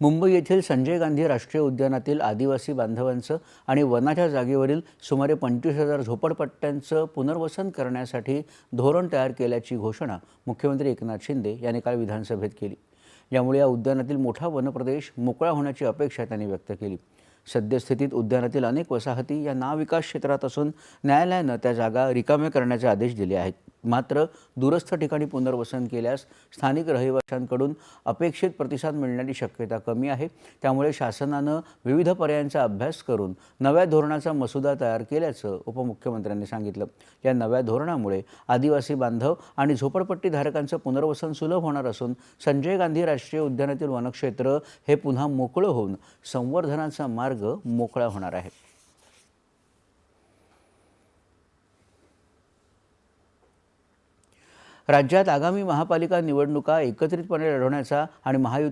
मुंबई येथील संजय गांधी राष्ट्रीय उद्यानातील आदिवासी बांधवांचं आणि वनाच्या जागेवरील सुमारे पंचवीस हजार झोपडपट्ट्यांचं पुनर्वसन करण्यासाठी धोरण तयार केल्याची घोषणा मुख्यमंत्री एकनाथ शिंदे यांनी काल विधानसभेत केली. यामुळे या उद्यानातील मोठा वनप्रदेश मोकळा होण्याची अपेक्षा त्यांनी व्यक्त केली. सद्यस्थितीत उद्यानातील अनेक वसाहती या नाविकास क्षेत्रात असून न्यायालयानं त्या जागा रिकाम्या करण्याचे आदेश दिले आहेत. मात्र दूरस्थ ठिकाणी पुनर्वसन केल्यास स्थानिक रहिवाशांकडून अपेक्षित प्रतिसाद मिळण्याची शक्यता कमी आहे. त्यामुळे शासनानं विविध पर्यायांचा अभ्यास करून नव्या धोरणाचा मसुदा तयार केल्याचं उपमुख्यमंत्र्यांनी सांगितलं. या नव्या धोरणामुळे आदिवासी बांधव आणि झोपडपट्टीधारकांचं पुनर्वसन सुलभ होणार असून संजय गांधी राष्ट्रीय उद्यानातील वनक्षेत्र हे पुन्हा मोकळं होऊन संवर्धनाचा मार्ग मोकळा होणार आहे. राज्यात आगामी महापालिका निवडणुका एकत्रितपणे लढवण्याचा आणि महायुती